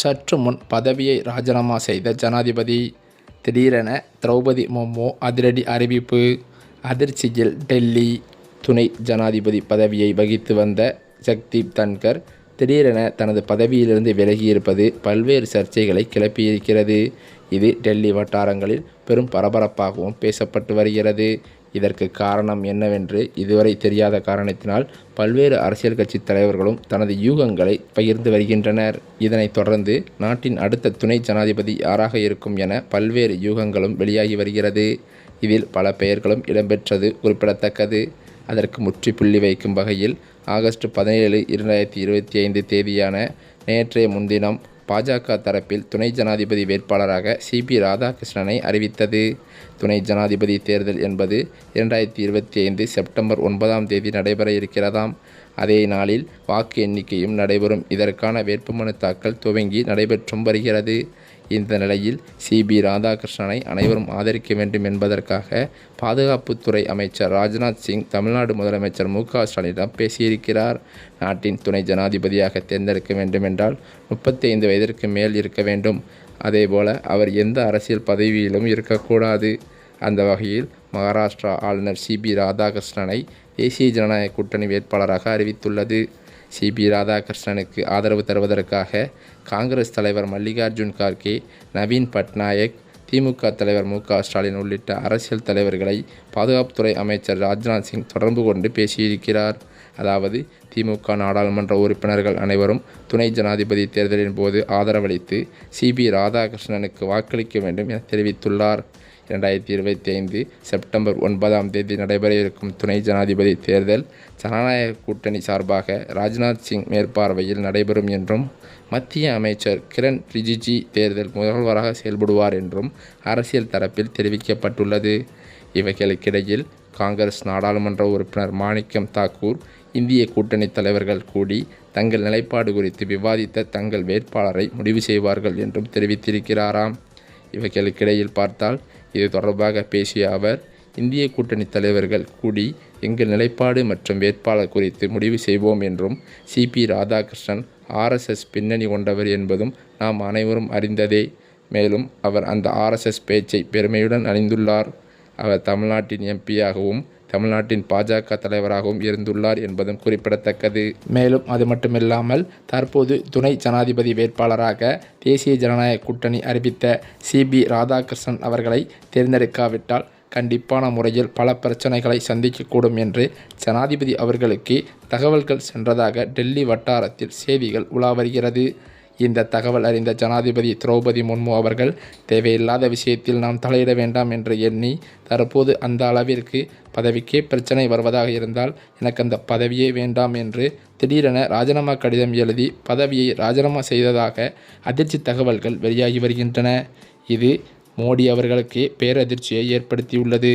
சற்று முன் பதவியை ராஜினாமா செய்த ஜனாதிபதி திடீரென திரௌபதி முர்மு அதிரடி அறிவிப்பு. அதிர்ச்சியில் டெல்லி துணை ஜனாதிபதி பதவியை வகித்து வந்த ஜக்தீப் தன்கர் திடீரென தனது பதவியிலிருந்து விலகியிருப்பது பல்வேறு சர்ச்சைகளை கிளப்பியிருக்கிறது. இது டெல்லி வட்டாரங்களில் பெரும் பரபரப்பாகவும் பேசப்பட்டு வருகிறது. இதற்கு காரணம் என்னவென்று இதுவரை தெரியாத காரணத்தினால் பல்வேறு அரசியல் கட்சி தலைவர்களும் தனது யூகங்களை பகிர்ந்து வருகின்றனர். இதனைத் தொடர்ந்து நாட்டின் அடுத்த துணை ஜனாதிபதி யாராக இருக்கும் என பல்வேறு யூகங்களும் வெளியாகி வருகிறது. இதில் பல பெயர்களும் இடம்பெற்றது குறிப்பிடத்தக்கது. அதற்கு முற்றுப்புள்ளி வைக்கும் வகையில் ஆகஸ்ட் பதினேழு இரண்டாயிரத்தி இருபத்தி ஐந்து தேதியான நேற்றைய முன்தினம் பாஜக தரப்பில் துணை ஜனாதிபதி வேட்பாளராக சிபி ராதாகிருஷ்ணனை அறிவித்தது. துணை ஜனாதிபதி தேர்தல் என்பது இரண்டாயிரத்தி இருபத்தி ஐந்து செப்டம்பர் ஒன்பதாம் தேதி நடைபெற இருக்கிறதாம். அதே நாளில் வாக்கு எண்ணிக்கையும் நடைபெறும். இதற்கான வேட்புமனு தாக்கல் துவங்கி நடைபெற்றும் வருகிறது. இந்த நிலையில் சிபி ராதாகிருஷ்ணனை அனைவரும் ஆதரிக்க வேண்டும் என்பதற்காக பாதுகாப்புத்துறை அமைச்சர் ராஜ்நாத் சிங் தமிழ்நாடு முதலமைச்சர் மு க ஸ்டாலினிடம் பேசியிருக்கிறார். நாட்டின் துணை ஜனாதிபதியாக தேர்ந்தெடுக்க வேண்டுமென்றால் முப்பத்தி ஐந்து வயதிற்கு மேல் இருக்க வேண்டும். அதேபோல அவர் எந்த அரசியல் பதவியிலும் இருக்கக்கூடாது. அந்த வகையில் மகாராஷ்டிரா ஆளுநர் சிபி ராதாகிருஷ்ணனை தேசிய ஜனநாயக கூட்டணி வேட்பாளராக அறிவித்துள்ளது. சிபி ராதாகிருஷ்ணனுக்கு ஆதரவு தருவதற்காக காங்கிரஸ் தலைவர் மல்லிகார்ஜுன் கார்கே நவீன் பட்நாயக் திமுக தலைவர் மு. க. ஸ்டாலின் உள்ளிட்ட அரசியல் தலைவர்களை பாதுகாப்புத்துறை அமைச்சர் ராஜ்நாத் சிங் தொடர்பு கொண்டு பேசியிருக்கிறார். அதாவது திமுக நாடாளுமன்ற உறுப்பினர்கள் அனைவரும் துணை ஜனாதிபதி தேர்தலின் போது ஆதரவளித்து சிபி ராதாகிருஷ்ணனுக்கு வாக்களிக்க வேண்டும் என தெரிவித்துள்ளார். இரண்டாயிரத்தி இருபத்தி ஐந்து செப்டம்பர் ஒன்பதாம் தேதி நடைபெற இருக்கும் துணை ஜனாதிபதி தேர்தல் ஜனநாயக கூட்டணி சார்பாக ராஜ்நாத் சிங் மேற்பார்வையில் நடைபெறும் என்றும் மத்திய அமைச்சர் கிரண் ரிஜிஜி தேர்தல் முதல்வராக செயல்படுவார் என்றும் அரசியல் தரப்பில் தெரிவிக்கப்பட்டுள்ளது. இவைகளுக்கிடையில் காங்கிரஸ் நாடாளுமன்ற உறுப்பினர் மாணிக்கம் தாக்கூர் இந்திய கூட்டணி தலைவர்கள் கூடி தங்கள் நிலைப்பாடு குறித்து விவாதித்த தங்கள் வேட்பாளரை முடிவு செய்வார்கள் என்றும் தெரிவித்திருக்கிறாராம். இவைகளுக்கிடையில் பார்த்தால் இது தொடர்பாக பேசிய அவர் இந்திய கூட்டணி தலைவர்கள் கூடி எங்கள் நிலைப்பாடு மற்றும் வேட்பாளர் குறித்து முடிவு செய்வோம் என்றும் சிபி ராதாகிருஷ்ணன் ஆர்எஸ்எஸ் பின்னணி கொண்டவர் என்பதும் நாம் அனைவரும் அறிந்ததே. மேலும் அவர் அந்த ஆர்எஸ்எஸ் பேச்சை பெருமையுடன் அணிந்துள்ளார். அவர் தமிழ்நாட்டின் எம்பியாகவும் தமிழ்நாட்டின் பாஜக தலைவராகவும் இருந்துள்ளார் என்பதும் குறிப்பிடத்தக்கது. மேலும் அது மட்டுமில்லாமல் தற்போது துணை ஜனாதிபதி வேட்பாளராக தேசிய ஜனநாயக கூட்டணி அறிவித்த சிபி ராதாகிருஷ்ணன் அவர்களை தேர்ந்தெடுக்காவிட்டால் கண்டிப்பான முறையில் பல பிரச்சனைகளை சந்திக்கக்கூடும் என்று ஜனாதிபதி அவர்களுக்கு தகவல்கள் சென்றதாக டெல்லி வட்டாரத்தில் செய்திகள் உலா வருகிறது. இந்த தகவல் அறிந்த ஜனாதிபதி திரௌபதி முர்மு அவர்கள் தேவையில்லாத விஷயத்தில் நாம் தலையிட வேண்டாம் என்று எண்ணி தற்போது அந்த அளவிற்கு பதவிக்கே பிரச்சனை வருவதாக இருந்தால் எனக்கு அந்த பதவியே வேண்டாம் என்று திடீரென ராஜினாமா கடிதம் எழுதி பதவியை ராஜினாமா செய்ததாக அதிர்ச்சி தகவல்கள் வெளியாகி வருகின்றன. இது மோடி அவர்களுக்கு பேரதிர்ச்சியை ஏற்படுத்தியுள்ளது.